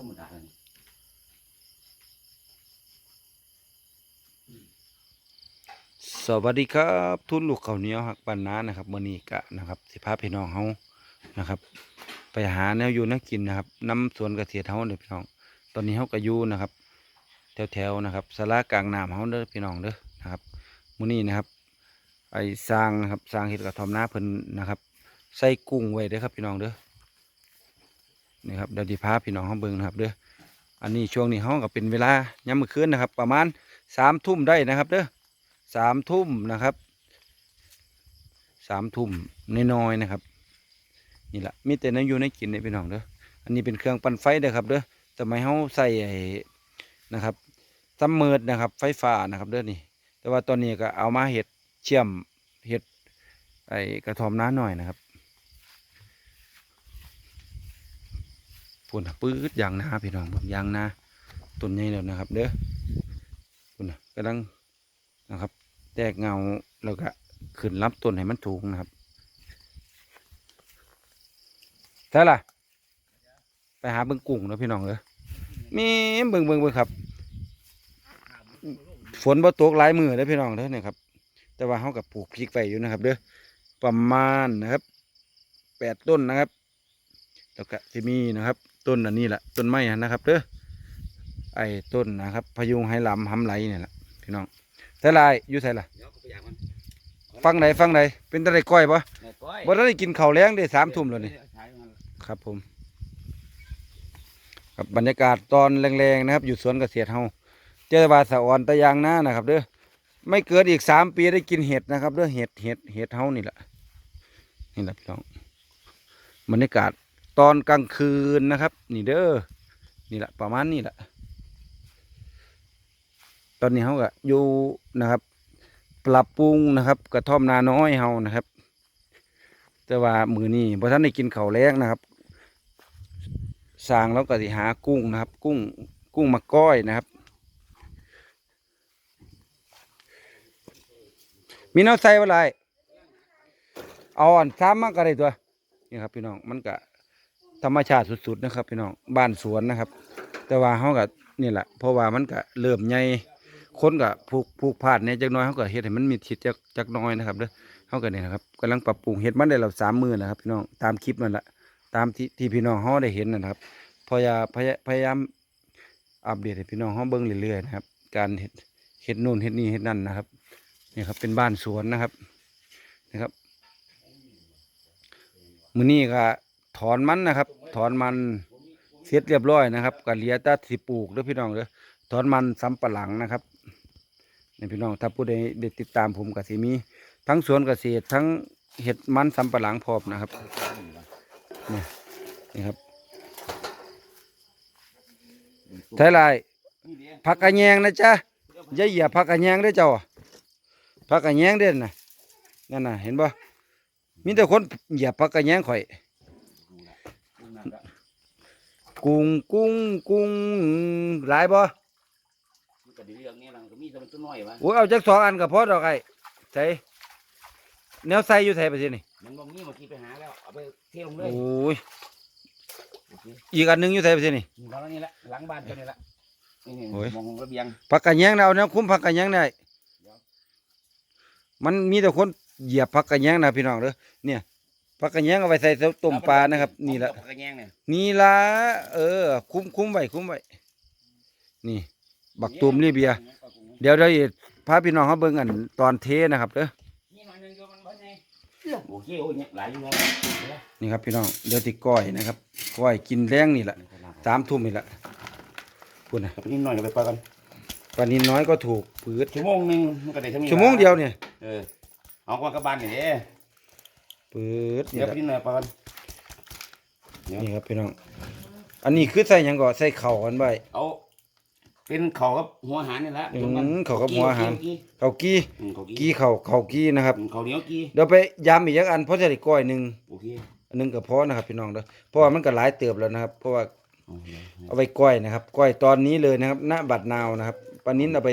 รมดาเลยสวัสดีครับทุนลูกข้าวเหนียวหักปันนานะครับมื้อนี้กะนะครับสิพาพี่น้องเฮานะครับ ไปหาแนวอยู่แนักกินนะครับน้ำสวนเกษตรเฮาเด้อพี่น้อง ตอนนี้เฮาก็อยู่นะครับ แถวๆนะครับศาลากลางน้ำเฮาเด้อพี่น้องเด้อนะครับมื้อนี้นะครับ ไอ้สร้างนะครับสร้างเฮ็ดกระท่อมนาเพิ่นนะครับ ใส่กุ้งไว้เด้อครับพี่น้องเด้อ นี่ครับเดี๋ยวสิพาพี่น้องเฮาเบิ่งนะครับเด้ออันนี้ช่วงนี้เฮาก็เป็นเวลายามมื้อคืนนะครับ ประมาณ3ทุ่มได้นะครับเด้อสามทุ่มนะครับสามทุ่มน้อยๆนะครับนี่แหละมีแต่น้ำอยู่ในกินในพี่น้องเด้ออันนี้เป็นเครื่องปั่นไฟเด้อครับเด้อสมัยเฮาใส่ไอ้นะครับซัมเมอร์นะครับไฟฟ้านะครับเด้อนี่ แต่ว่าตอนนี้ก็เอามาเห็ดเชื่อมเห็ดไอ้กระทอมน้าหน่อยนะครับ ปุ่นน่ะปื๊ดยางนาพี่น้องยางนาต้นใหญ่แล้วนะครับ เด้อปุ่นน่ะกำลังนะครับ แตกเงาแล้วก็ขึ้นรับต้นให้มันถูกนะครับใช่ล่ะ ไปหาเบิ่งกุ้งนะพี่น้องเอ้ยมีเบิ่งเบิ่งเบิ่งครับ ฝนบ่ตกหลายมือเด้อพี่น้องเด้อเนี่ยครับ แต่ว่าเขากับปลูกพริกไว้อยู่นะครับ เด้อประมาณนะครับแปดต้นนะครับ แล้วก็จะมีนะครับ ต้นอันนี้แหละต้นไม้นะครับเด้อไอ้ต้นนะครับ พยุงไหหลำหำไหลเนี่ยแหละพี่น้องใส่ลายอยู่ใส่ละเดี๋ยวก็ไปอยากมันฟังไหนฟังไหนเป็นตะไดก้อยปะแม่ก้อยบ่ได้กินข้าวแล้งได้สามทุ่มแล้วนี่ใช้มันครับผมครับบรรยากาศตอนแรงๆนะครับ อยู่สวนเกษตรเฮาเจอว่าสะอ่อนตะยางหน้านะครับ เด้อไม่เกินอีกสามปีได้กินเห็ดนะครับเด้อเห็ดเห็ดเห็ดเฮานี่แหละนี่แหละพี่น้องบรรยากาศ ตอนกลางคืนนะครับ นี่เด้อนี่แหละประมาณนี้แหละตอนนี้เฮาก็อยู่นะครับ ปรับปรุงนะครับ กระท่อมนาน้อยเฮานะครับ แต่ว่ามือนี้พอท่านได้กินเข้าแรงนะครับสร้างแล้วก็สิหากุ้งนะครับ กุ้งกุ้งมาก้อยนะครับ มีน้ำใส่อะไรเอาอ่อนซ้ำมากก็ได้ตัวนี่ครับพี่น้องมันก็ ธรรมชาติสุดๆนะครับพี่น้องบ้านสวนนะครับ แต่ว่าเขาก็นี่แหละเพราะว่ามันก็เริ่มใหญ่คนก็ผูกผูกพาดเนี่ยจักน้อยเขาก็เฮ็ดให้มันมีทิศจักจักน้อยนะครับเด้อเขากันเนี่ยนะครับกำลังปรับปรุงเห็ดมันได้เราสามมือนะครับพี่น้องตามคลิปนั่นแหละตามที่ที่พี่น้องเขาได้เห็นนะครับพยายามพยายามอัปเดตให้พี่น้องเขาเบิ่งเรื่อยๆนะครับ การเห็ดเห็ดนู่นเห็ดนี่เห็ดนั่นนะครับนี่ครับเป็นบ้านสวนนะครับนะครับมือนี้ก็ ถอนมันนะครับ ถอนมันเสร็จเรียบร้อยนะครับก็เหลียตัสิปลูกเด้อพี่น้องเด้อถอนมันสำปะหลังนะครับนี่พี่น้องถ้าผู้ใดได้ติดตามผมก็สิมี ทั้งสวนเกษตรทั้งเห็ดมันสำปะหลังพร้อมนะครับนี่นี่ครับไทยลายผักกระแยงนะจ๊ะอย่าเหยียบผักกระแยงได้เจ้าผักกระแยงเด่นนะนั่นน่ะเห็นบ่มีแต่คนเหยียบผักกระแยงข่อย กุ้งกุ้งกุ้งหลายบ่มันก็ดีเรื่องนี้มันก็มีแต่มันตัวน้อยวะโอ้ยเอาจักสองอันก็พอดอกไอ้ใส่แนวใส่อยู่ใส่ไปสินี่มันบอกงี้เมื่อกี้ไปหาแล้วเอาไปเทลงเลโอ้ยยอีกอันหนึงอยู่ใส่ไปสินี่นี่เรานี่แหละหลังบ้านกันนี่แหละนี่นี่โอ้ยมองระเบียง ผักกระแยงนะเอาแนวคุ้มผักกระแยงได้มันมีแต่คนเหยียบผักกระแยงนะพี่น้องเด้อเนี่ย ผักกระแยงเอาไว้ใส่ต้มปลานะครับ นี่ละเอากระแยงเนี่ยนี่ละเออ คุ้มคุ้มไว้คุ้มไว้นี่ บักตูมนี่เบียร์เดี๋ยวเดี๋ยวพาพี่น้องเขาเบิ่งกันตอนเทนะครับเด้อนี่หน่อยหนึงเดียวมันบ่ไงโอเคโอ้ยเนี่ยหลายอยู่แล้วนี่ครับพี่น้องเดี๋ยวติก้อยนะครับก้อยกินแรงนี่แหละสามทุ่มนี่แหละพูดนะนี่หน่อยเดี๋ยวไปปล่อยกันปลานินน้อยก็ถูกปืดชั่วโมงหนึงมันก็ได้เท่านี้ชั่วโมงเดียวเนี่ยเออเอากว่ากระบาลนี่เด้ ปืดนี่เดี๋ยวแหไปละนิดหน่อยปล่อยกันนี่ครับพี่น้อง อันนี้คือใส่หยังก่อใส่เข่าวกันไว้เอา เป็นเขากับหัวอาหารนี่แหละอืมเขากับหัวอาหาร กี้เข่ากี้อืมเขากี้กี้เข่าเข่ากี้นะครับ อืมเขาเหนียวกี้เดี๋ยวไปยำอีกยักอันเพราะจะได้ก้อยหนึ่งโอเคอันหนึงก็พอนะครับ พี่น้องเด้อเพราะว่ามันก็หลายเติบแล้วนะครับ เพราะว่าเอาเดี๋ยวเอาไปก้อยนะครับ ก้อยตอนนี้เลยนะครับ ณบัดนาวนะครับปลานิ้นเอาไป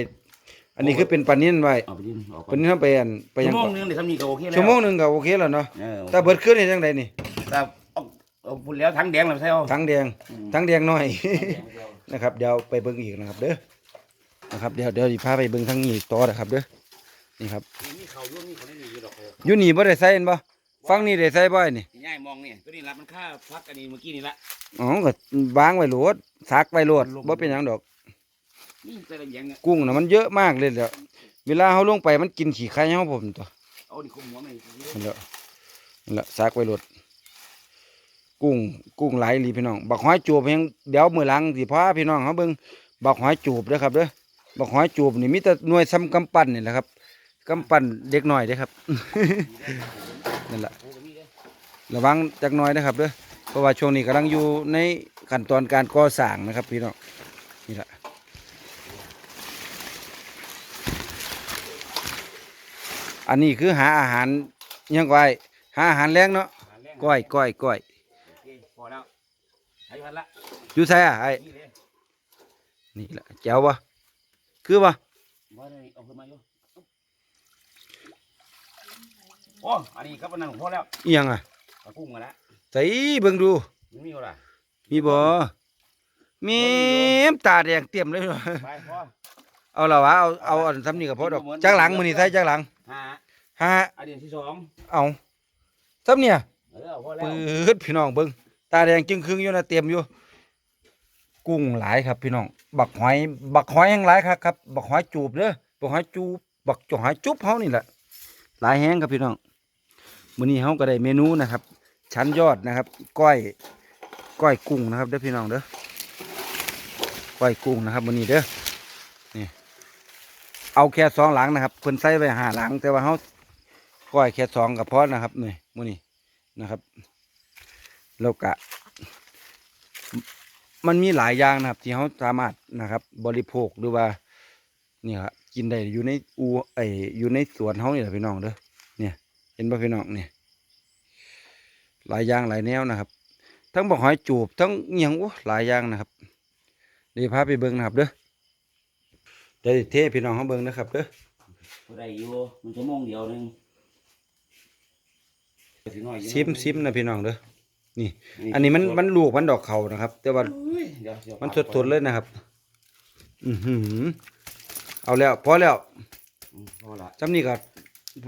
อันนี้คือเป็นปลานิ้นไว้เอาไปดินออกปลานิ้นเอาไปอันไปชั่ยังวโมงก่อนนึงเดี๋ยวทำนี่ก็โอเคแล้วชั่วโมงหนึ่งก็โอเคแล้วเนาะเออแต่เบิดขึ้นนี่จังไดนี่แต่เอาเอาพุ่นแล้วทั้งแดงแล้วใช่เอาทั้งแดงอืมทั้งแดงน้อยทั้งแดงเดียวนะครับเดี๋ยวไปเบิ่งอีกนะครับเด้อนะครับเดี๋ยวเดี๋ยวสิพาไปเบิ่งทางนี้อีกต่อนะครับเด้อนี่ครับนี่เขายุ่นี่เขาไม่มีอยู่ดอกเขาอยู่นี่บ่ได้ใส่เห็นบ่ฟังนี่ได้ใส่บ่ไอ้นี่ที่ย่ายมองนี่ตัวนี้ละมันค่าพักอันนี้เมื่อกี้นี่ละ อ๋อก็วางไว้โหลดซักไว้โหลดบ่เป็นหยังดอก นี่แต่ละอย่างเนี่ยกุ้งน่ะมันเยอะมากเลยแหล้วเวลาเฮาลงไปมันกินขี้ไข่เฮาผมตัวเอาดิคุมหัวมันนั่นแหละนั่นแหละซักไว้โหลดกุ้งกุ้งหลายอีหลีพี่น้องบักหอยจูบเพียงเดี๋ยวมื้อหลังสิพาพี่น้องเฮาเบิ่งบักหอยจูบเด้อครับเด้อบักหอยจูบนี่มีแต่หน่วยซ้ำกำปั้นนี่แหละครับกำปั้นเด็กน้อยเด้อครับนั่นแหละโอ้ก็มีเด้อระวังจักหน่อยนะครับเด้อเพราะว่าช่วงนี้กำลังอยู่ในขั้นตอนการก่อสร้างนะครับพี่น้องนี่แหละ อันนี้คือหาอาหารยังไงหาอาหารแรงเนาะหาแรงก้อยก้อยก้อยโอเคพอแล้วใช้พันละอยู่ใส่อะไอ้นี่เลยนี่แหละแจ๋ววะคือวะบ่ได้เอาขึ้นมาอยู่โอ้อันนี้ครับอันนั้นพอแล้วอีหยังอะเอากุ้งมาแล้วใส่เบิ่งดูมันมีอยู่ล่ะมีบ่มีมตาแดงเต็มเลยไปพอเอาละวะเอาเอาอันซ้ำนี่ก็พอดอกจักหลังมื้อนี้ใส่จักหลัง หาฮะอันเดียวที่สองเอาซ้ำเนี่ยเออพอแล้วปืดพี่น้องเบิ้งตาแดงจึงครึ่งอยู่นะเตรียมอยู่ กุ้งหลายครับพี่น้อง บักหอย บักหอยแห้งหลายครับครับ บักหอยจูบเด้อบักหอยจูบ บักจหอยจุบเฮานี่แหละ หลายแห้งครับพี่น้องมื้อนี้เฮาก็ได้เมนูนะครับ ชั้นยอดนะครับ ก้อย ก้อยกุ้งนะครับเด้อพี่น้องเด้อ ก้อยกุ้งนะครับมื้อนี้เด้อนี่ เอาแค่สองหลังนะครับเพิ่นใส่ไว้หาหลัง แต่ว่าเฮาก้อยแค่สองก็พอนะครับนี่มือนี้นะครับแล้วก็มันมีหลายอย่างนะครับ ที่เขาสามารถนะครับ บริโภคหรือว่านี่ครับกินได้อยู่ในอูไออยู่ในสวนเขานี่แหละพี่น้องเด้อเนี่ย เห็นป่ะพี่น้องเนี่ยหลายอย่างหลายแนวนะครับ ทั้งบอกหอยจูบทั้งเงียงโอ้หลายอย่างนะครับเดี๋ยวพาไปเบิ้งนะครับเด้อ เดี๋ยวสิเทพี่น้องเขาเบิ้งนะครับเด้อพอได้อยู่มันชั่วโมงเดียวหนึงสิน้อยอยู่ซิมซิมนะพี่น้องเด้อนี่ อันนี้มันมันลูกมันดอกเขานะครับ แต่ว่าอุ้ยเดี๋ยวเดี๋ยวมันสดๆเลยนะครับ อือหือเอาแล้วพอแล้วอืมพอละจำนี่ก็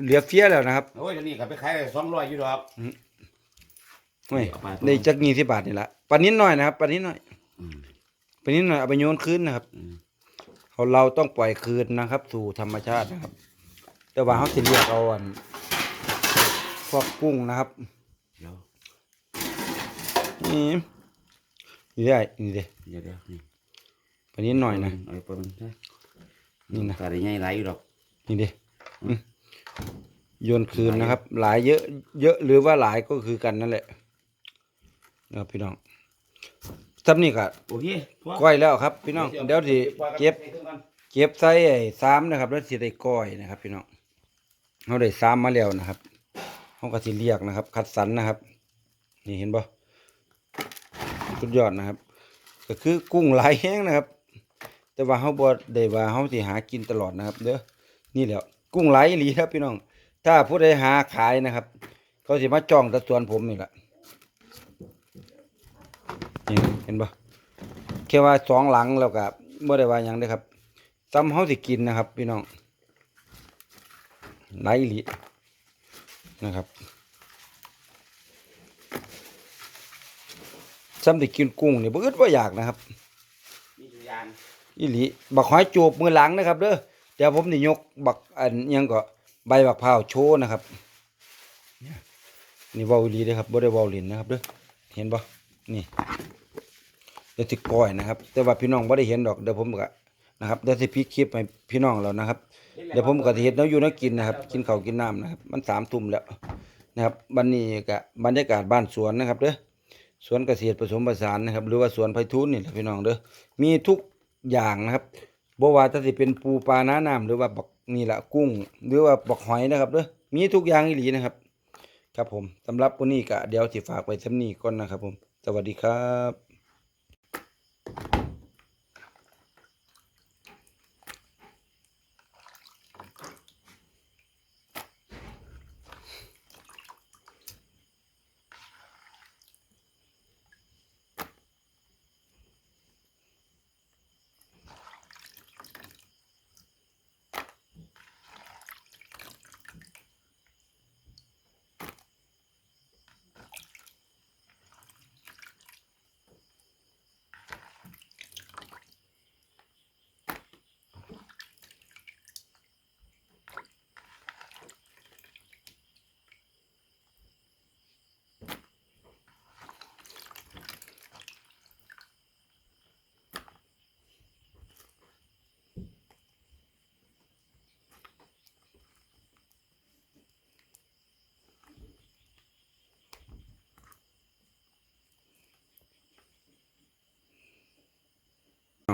เหลือเฟี้ยแล้วนะครับโอ้ยเดี๋ยวนี้ก็ไปขายสองร้อยอยู่ดอก เฮ้ยเอาไปได้จักยี่สิบบาทนี่ละปลานิดหน่อยนะครับปลานิดหน่อยอืม ปลานิดหน่อยเอาไปโยนคืนนะครับ อืม เขาเราต้องปล่อยคืนนะครับ สู่ธรรมชาตินะครับ แต่ว่าเขาสิเรียกเอาอันพวกกุ้งนะครับเดี๋ยวนี่นี่ได้นี่เด้เดี๋ยวเดี๋ยวนี่ปลานิดหน่อยนะเอาไปมันนะนี่นะตาได้ใหญ่หลายอยู่ดอกนี่เด้อืมโยนคืนนะครับ หลายเยอะ เยอะหรือว่าหลายก็คือกันนั่นแหละนะครับพี่น้อง ทับนี่ก็โอเคพอก้อยแล้วครับ พี่น้องเดี๋ยวสิเก็บใส่เครื่องก่อนเก็บใส่ไอ้ซ้ำนะครับแล้วสิได้ก้อยนะครับ พี่น้องเขาได้ซ้ำมาแล้วนะครับเขาก็สิเรียกนะครับ คัดสรรนะครับ นี่เห็นบ่สุดยอดนะครับ ก็คือกุ้งหลายแห้งนะครับ แต่ว่าเขาบ่ได้ว่าเขาสิหากินตลอดนะครับเด้อนี่แหละกุ้งหลายอีหลีครับพี่น้อง ถ้าผู้ใดหาขายนะครับ เขาสิมาจ้องแตะสวนผมนี่แหละ นี่เห็นบ่แค่ว่าสองหลังแล้วก็บ่ได้ว่าหยังเด้อครับซ้ำเขาสิกินนะครับ พี่น้องหลายอีหลีนะครับซ้ำสิกินกุ้งนี่บ่อึดบ่อยากนะครับมีอยู่ยางอีหลีบักหอยจูบมือหลังนะครับเด้อเดี๋ยวผมนี่ยกบักอันอิหยังก็ใบบักพร้าวโชว์นะครับเนี่ยนี่เว้าอีหลีเด้อครับบ่ได้เว้าเล่นนะครับเด้อเห็นบ่นี่เดี๋ยวสิก้อยนะครับ แต่ว่าพี่น้องบ่ได้เห็นดอกเดี๋ยวผมก็นะครับเดี๋ยวสิพลิกคลิปให้พี่น้องแล้วนะครับ เดี๋ยวผมก็สิเฮ็ดแนวอยู่แนวกินนะครับ กินข้าวกินน้ำนะครับมันสามทุ่มแล้วนะครับบัดนี้ก็บรรยากาศบ้านสวนนะครับเด้อสวนเกษตรผสมผสานนะครับ หรือว่าสวนไผ่ทุนนี่แหละพี่น้องเด้อมีทุกอย่างนะครับบ่ว่าจะสิเป็นปูปลาน้าน้ำหรือว่าบักนี่ละกุ้ง หรือว่าบักหอยนะครับเด้อมีทุกอย่างอีหลีนะครับ ครับผมสำหรับวันนี้ก็เดี๋ยวสิฝากไว้สำนี้ก่อนนะครับผม สวัสดีครับ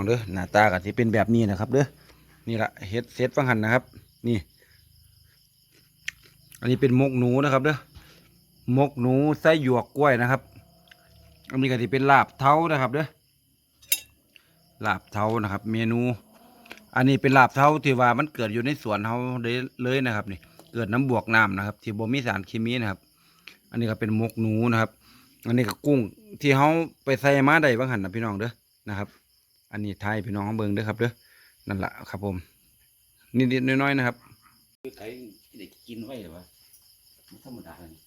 เด้อหน้าตาก็สิเป็นแบบนี้นะครับเด้อนี่ละเฮ็ดเซตฟังหันนะครับ นี่ อันนี้เป็นมกหนูนะครับเด้อมกหนูไส้หยวกกล้วยนะครับ อันนี้ก็สิเป็นลาบเท้านะครับเด้อลาบเท้านะครับ เมนู อันนี้เป็นลาบเท้าที่ว่ามันเกิดอยู่ในสวนเฮาเลยนะครับนี่เกิดน้ำบวกน้ำนะครับ ที่บ่มีสารเคมีนะครับ อันนี้ก็เป็นมกหนูนะครับ อันนี้ก็กุ้งที่เฮาไปใส่มาได้บางหันนะพี่น้องเด้อนะครับ อันนี้ไทยพี่น้องเฮาเบิ่งเด้อครับเด้อนั่นละครับผม นิดๆน้อยๆนะครับไก่ที่ได้กินไว้หรือวะมันธรรมดาเลย